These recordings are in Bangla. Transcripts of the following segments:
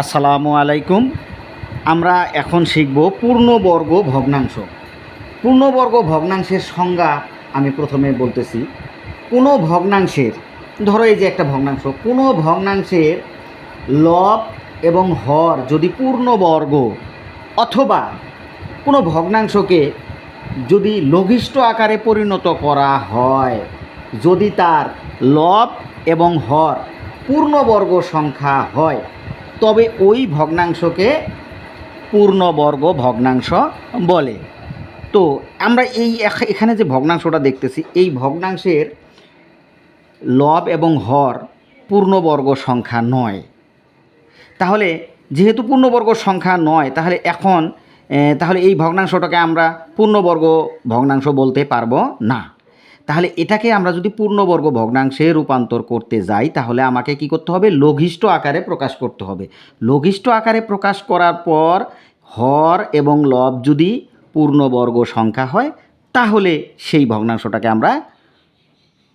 আসসালামু আলাইকুম। আমরা এখন শিখব পূর্ণবর্গ ভগ্নাংশ। পূর্ণবর্গ ভগ্নাংশের সংজ্ঞা আমি প্রথমে বলতেছি, কোনো ভগ্নাংশের, ধরো এই যে একটা ভগ্নাংশ, কোনো ভগ্নাংশের লব এবং হর যদি পূর্ণবর্গ অথবা কোনো ভগ্নাংশকে যদি লঘিষ্ঠ আকারে পরিণত করা হয়, যদি তার লব এবং হর পূর্ণবর্গ সংখ্যা হয় তবে ওই ভগ্নাংশকে পূর্ণবর্গ ভগ্নাংশ বলে। তো আমরা এই এখ- এখানে যে ভগ্নাংশটা দেখতেছি, এই ভগ্নাংশের লব এবং হর পূর্ণবর্গ সংখ্যা নয়। তাহলে যেহেতু পূর্ণবর্গ সংখ্যা নয়, তাহলে এখন তাহলে এই ভগ্নাংশটাকে আমরা পূর্ণবর্গ ভগ্নাংশ বলতে পারব না। তাহলে এটাকে আমরা যদি পূর্ণবর্গ ভগ্নাংশে রূপান্তর করতে যাই, তাহলে আমাকে কি করতে হবে? লঘিষ্ঠ আকারে প্রকাশ করতে হবে। লঘিষ্ঠ আকারে প্রকাশ করার পর হর এবং লব যদি পূর্ণবর্গ সংখ্যা হয়, তাহলে সেই ভগ্নাংশটাকে আমরা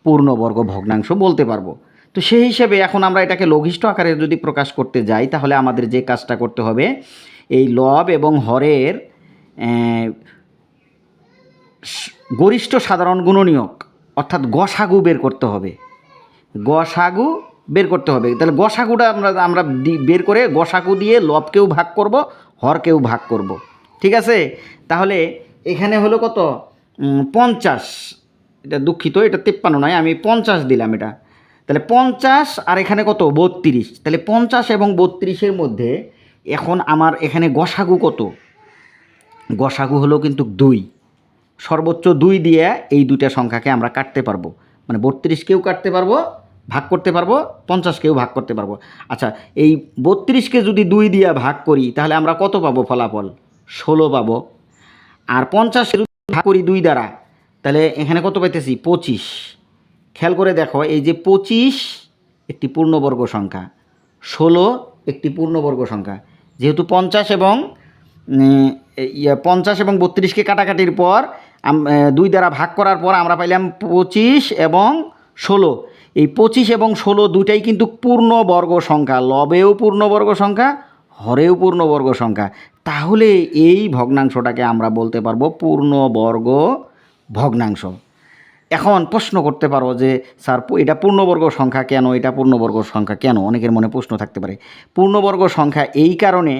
পূর্ণবর্গ ভগ্নাংশ বলতে পারব। তো সেই হিসেবে এখন আমরা এটাকে লঘিষ্ঠ আকারে যদি প্রকাশ করতে যাই, তাহলে আমাদের যে কাজটা করতে হবে, এই লব এবং হরের গরিষ্ঠ সাধারণ গুণনীয়ক অর্থাৎ গসাগু বের করতে হবে। গসাগু বের করতে হবে। তাহলে গসাগুটা আমরা আমরা বের করে গসাগু দিয়ে লবকেও ভাগ করব, হরকেও ভাগ করব। ঠিক আছে? তাহলে এখানে হলো কত? পঞ্চাশ। এটা দুঃখিত, এটা তেপ্পান্ন নয়, আমি পঞ্চাশ দিলাম এটা। তাহলে পঞ্চাশ আর এখানে কত? বত্রিশ। তাহলে পঞ্চাশ এবং বত্রিশের মধ্যে এখন আমার এখানে গসাগু কত? গসাগু হলো কিন্তু দুই। সর্বোচ্চ দুই দিয়ে এই দুইটা সংখ্যাকে আমরা কাটতে পারব। মানে বত্রিশকেও কাটতে পারব, ভাগ করতে পারব পঞ্চাশকেও ভাগ করতে পারব। আচ্ছা এই বত্রিশকে যদি দুই দিয়ে ভাগ করি, তাহলে আমরা কত পাবো ফলাফল? ষোলো পাবো। আর পঞ্চাশকে যদি ভাগ করি দুই দ্বারা, তাহলে এখানে কত পাইতেছি? পঁচিশ। খেয়াল করে দেখো, এই যে পঁচিশ একটি পূর্ণবর্গ সংখ্যা, ষোলো একটি পূর্ণবর্গ সংখ্যা। যেহেতু পঞ্চাশ এবং পঞ্চাশ এবং বত্রিশকে কাটাকাটির পর দুই দ্বারা ভাগ করার পর আমরা পাইলাম পঁচিশ এবং ষোলো। এই পঁচিশ এবং ষোলো দুটাই কিন্তু পূর্ণবর্গ সংখ্যা। লবেও পূর্ণবর্গ সংখ্যা, হরেও পূর্ণবর্গ সংখ্যা। তাহলে এই ভগ্নাংশটাকে আমরা বলতে পারব পূর্ণবর্গ ভগ্নাংশ। এখন প্রশ্ন করতে পারো যে, স্যার এটা পূর্ণবর্গ সংখ্যা কেন? এটা পূর্ণবর্গ সংখ্যা কেন? অনেকের মনে প্রশ্ন থাকতে পারে। পূর্ণবর্গ সংখ্যা এই কারণে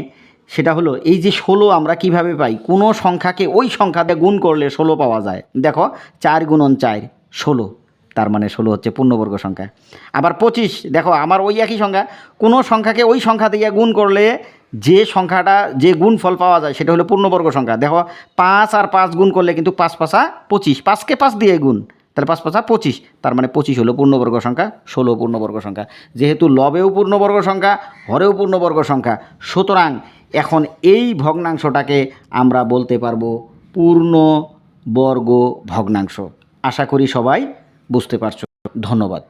সেটা হলো এই যে ষোলো আমরা কীভাবে পাই? কোনো সংখ্যাকে ওই সংখ্যাতে গুণ করলে ষোলো পাওয়া যায়? দেখো, চার গুণন চার, ষোলো। তার মানে ষোলো হচ্ছে পূর্ণবর্গ সংখ্যা। আবার পঁচিশ, দেখো, আমার ওই একই সংখ্যা। কোনো সংখ্যাকে ওই সংখ্যা দিয়ে গুণ করলে যে সংখ্যাটা, যে গুণ ফল পাওয়া যায়, সেটা হলো পূর্ণবর্গ সংখ্যা। দেখো, পাঁচ আর পাঁচ গুণ করলে কিন্তু পাঁচ পাঁচা পঁচিশ। পাঁচকে পাঁচ দিয়ে গুণ, তাহলে পাঁচ পাঁচা পঁচিশ। তার মানে পঁচিশ হলো পূর্ণবর্গ সংখ্যা, ষোলো পূর্ণবর্গ সংখ্যা। যেহেতু লবেও পূর্ণবর্গ সংখ্যা, হরেও পূর্ণবর্গ সংখ্যা। সুতরাং এখন এই ভগ্নাংশটাকে আমরা বলতে পারব পূর্ণবর্গ ভগ্নাংশ। আশা করি সবাই বুঝতে পারছ। ধন্যবাদ।